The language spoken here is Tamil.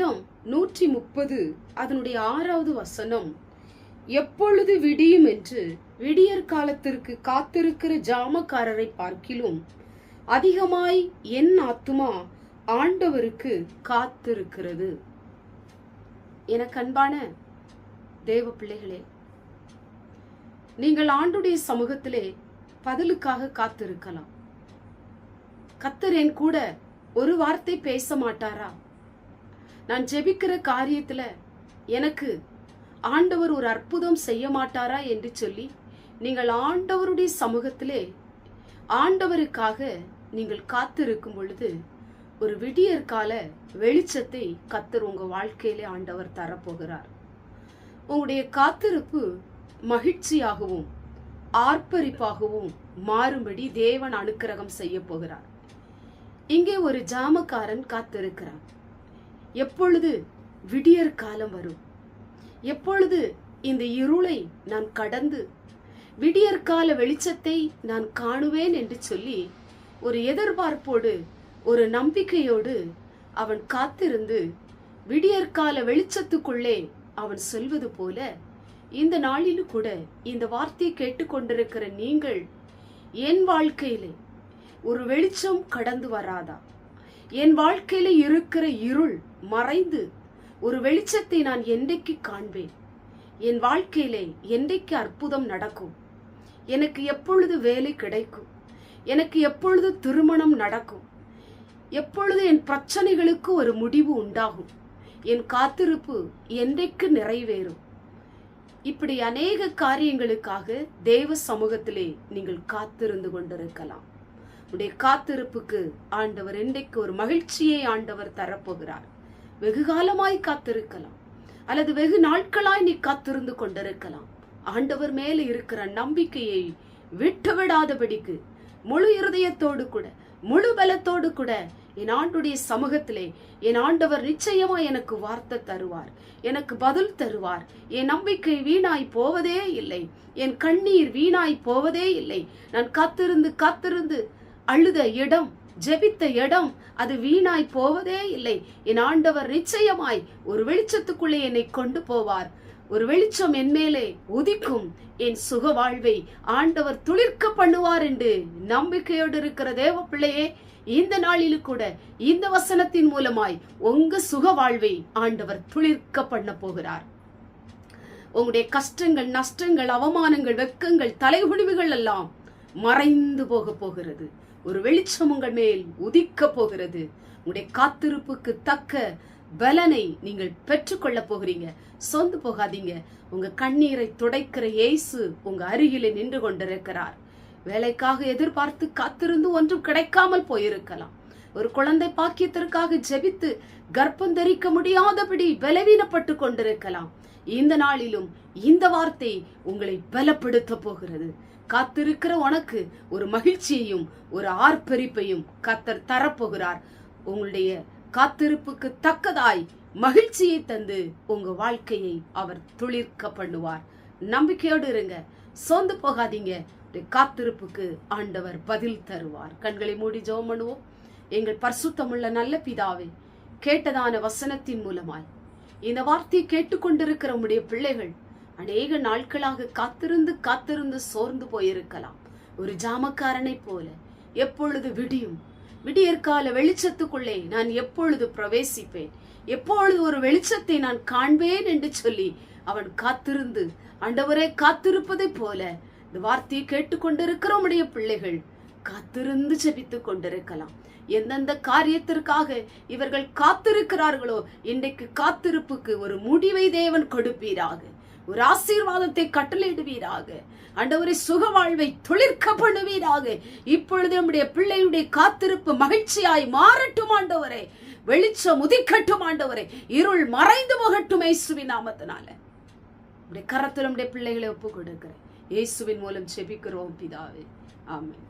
சங்கீதம் நூற்றி முப்பது அதனுடைய ஆறாவது வசனம். எப்பொழுது விடியும் என்று விடியற் காலத்திற்கு காத்திருக்கிற ஜாமக்காரரை பார்க்கிலும் அதிகமாய் என் ஆத்துமா ஆண்டவருக்கு காத்திருக்கிறது. எனக்கு அன்பான தேவ பிள்ளைகளே நீங்கள் ஆண்டுடைய சமூகத்திலே பதிலுக்காக காத்திருக்கலாம். கத்தர் என் கூட ஒரு வார்த்தை பேச மாட்டாரா? நான் ஜெபிக்கிற காரியத்துல எனக்கு ஆண்டவர் ஒரு அற்புதம் செய்ய மாட்டாரா என்று சொல்லி நீங்கள் ஆண்டவருடைய சமூகத்திலே ஆண்டவருக்காக நீங்கள் காத்திருக்கும் பொழுது ஒரு விடியற் கால வெளிச்சத்தை கத்தர் உங்க வாழ்க்கையிலே ஆண்டவர் தரப்போகிறார். உங்களுடைய காத்திருப்பு மகிழ்ச்சியாகவும் ஆர்ப்பரிப்பாகவும் மாறும்படி தேவன் அனுக்கிரகம் செய்ய போகிறார் இங்கே ஒரு ஜாமக்காரன் காத்திருக்கிறான். எப்பொழுது விடியற் காலம் வரும்? எப்பொழுது இந்த இருளை நான் கடந்து விடியற் கால வெளிச்சத்தை நான் காணுவேன் என்று சொல்லி ஒரு எதிர்பார்ப்போடு ஒரு நம்பிக்கையோடு அவன் காத்திருந்து விடியற்கால வெளிச்சத்துக்குள்ளே அவன் சொல்வது போல இந்த நாளிலும் கூட இந்த வார்த்தையை கேட்டுக்கொண்டிருக்கிற நீங்கள் என் வாழ்க்கையிலே ஒரு வெளிச்சம் கடந்து வராதா? என் வாழ்க்கையில இருக்கிற இருள் மறைந்து ஒரு வெளிச்சத்தை நான் என்றைக்கு காண்பேன்? என் வாழ்க்கையிலே என்றைக்கு அற்புதம் நடக்கும்? எனக்கு எப்பொழுது வேலை கிடைக்கும்? எனக்கு எப்பொழுது திருமணம் நடக்கும்? எப்பொழுது என் பிரச்சனைகளுக்கு ஒரு முடிவு உண்டாகும்? என் காத்திருப்பு என்றைக்கு நிறைவேறும்? இப்படி அநேக காரியங்களுக்காக தேவ சமூகத்திலே நீங்கள் காத்திருந்து கொண்டிருக்கலாம். உடைய காத்திருப்புக்கு ஆண்டவர் என்றைக்கு ஒரு மகிழ்ச்சியை ஆண்டவர் தரப்போகிறார். வெகு காலமாய் காத்திருக்கலாம். அல்லது வெகு நாட்களாய் நீ காத்திருந்து கொண்டிருக்கலாம். ஆண்டவர் மேல இருக்கிற நம்பிக்கையை விட்டு விடாதபடிக்கு முழு இருதயத்தோடு கூட முழு பலத்தோடு கூட என் ஆண்டுடைய சமூகத்திலே என் ஆண்டவர் நிச்சயமா எனக்கு வார்த்தை தருவார் எனக்கு பதில் தருவார். என் நம்பிக்கை வீணாய் போவதே இல்லை. என் கண்ணீர் வீணாய் போவதே இல்லை. நான் காத்திருந்து காத்திருந்து அழுத இடம் ஜெபித்த இடம் அது வீணாய் போவதே இல்லை. என் ஆண்டவர் நிச்சயமாய் ஒரு வெளிச்சத்துக்குள்ளே என்னை கொண்டு போவார். ஒரு வெளிச்சம் என் மேலே உதிக்கும். என் சுக வாழ்வை ஆண்டவர் துளிர்க்க பண்ணுவார் என்று நம்பிக்கையோடு இருக்கிற தேவ பிள்ளையே இந்த நாளிலும் கூட இந்த வசனத்தின் மூலமாய் உங்க சுக வாழ்வை ஆண்டவர் துளிர்க்க பண்ண போகிறார். உங்களுடைய கஷ்டங்கள் நஷ்டங்கள் அவமானங்கள் வெக்கங்கள் தலைகுனிவுகள் எல்லாம் மறைந்து போக போகிறது. ஒரு வெளிச்சம் உங்கள் மேல் உதிக்க போகிறது. உங்களுடைய காத்திருப்புக்கு தக்க பலனை நீங்கள் பெற்றுக்கொள்ள போகிறீங்க. சொந்து போகாதீங்க. உங்க கண்ணீரை துடைக்கிற இயேசு உங்க அருகிலே நின்று கொண்டிருக்கிறார். வேலைக்காக எதிர்பார்த்து காத்திருந்து ஒன்றும் கிடைக்காமல் போயிருக்கலாம். ஒரு குழந்தை பாக்கியத்திற்காக ஜெபித்து கர்ப்பம் தரிக்க முடியாதபடி பலவீனப்பட்டு கொண்டிருக்கலாம். இந்த நாளிலும் இந்த வார்த்தை உங்களை பலப்படுத்த போகிறது. காத்திருக்கிற உனக்கு ஒரு மகிழ்ச்சியையும் ஒரு ஆர்ப்பரிப்பையும் கத்தர் தரப்போகிறார். உங்களுடைய காத்திருப்புக்கு தக்கதாய் மகிழ்ச்சியை தந்து உங்க வாழ்க்கையை அவர் துளிர்க்க பண்ணுவார். நம்பிக்கையோடு இருங்க. சோர்ந்து போகாதீங்க. காத்திருப்புக்கு ஆண்டவர் பதில் தருவார். கண்களை மூடி ஜோம் பண்ணுவோம். எங்கள் பர்சுத்தமுள்ள நல்ல பிதாவே கேட்டதான வசனத்தின் மூலமாய் இந்த வார்த்தையை கேட்டுக்கொண்டிருக்கிற உடைய பிள்ளைகள் அநேக நாட்களாக காத்திருந்து காத்திருந்து சோர்ந்து போயிருக்கலாம். ஒரு ஜாமக்காரனை போல எப்பொழுது விடியும்? விடியற்கால வெளிச்சத்துக்குள்ளே நான் எப்பொழுது பிரவேசிப்பேன்? எப்பொழுது ஒரு வெளிச்சத்தை நான் காண்பேன் என்று சொல்லி அவன் காத்திருந்து ஆண்டவரே காத்திருப்பதைப் போல இந்த வார்த்தையை கேட்டுக்கொண்டிருக்கிற உடைய பிள்ளைகள் காத்திருந்து செபித்துக் கொண்டிருக்கலாம். எந்தெந்த காரியத்திற்காக இவர்கள் காத்திருக்கிறார்களோ இன்றைக்கு காத்திருப்புக்கு ஒரு முடிவை தேவன் கொடுப்பீராக. ஒரு ஆசீர்வாதத்தை கட்டளையிடுவீராக. அண்டவரை சுக வாழ்வை துளிர்க்க பண்ணுவீராக. இப்பொழுது நம்முடைய பிள்ளையுடைய காத்திருப்பு மகிழ்ச்சியாய் மாறட்டும் ஆண்டவரே. வெளிச்சம் உதிக்கட்டும் ஆண்டவரே. இருள் மறைந்து போகட்டும் இயேசுவின் நாமத்தினால. உடைய கரத்தில் நம்முடைய பிள்ளைகளை ஒப்பு கொடுக்கிறேன் இயேசுவின் மூலம் செபிக்கிறோம் பிதாவே. ஆமாம்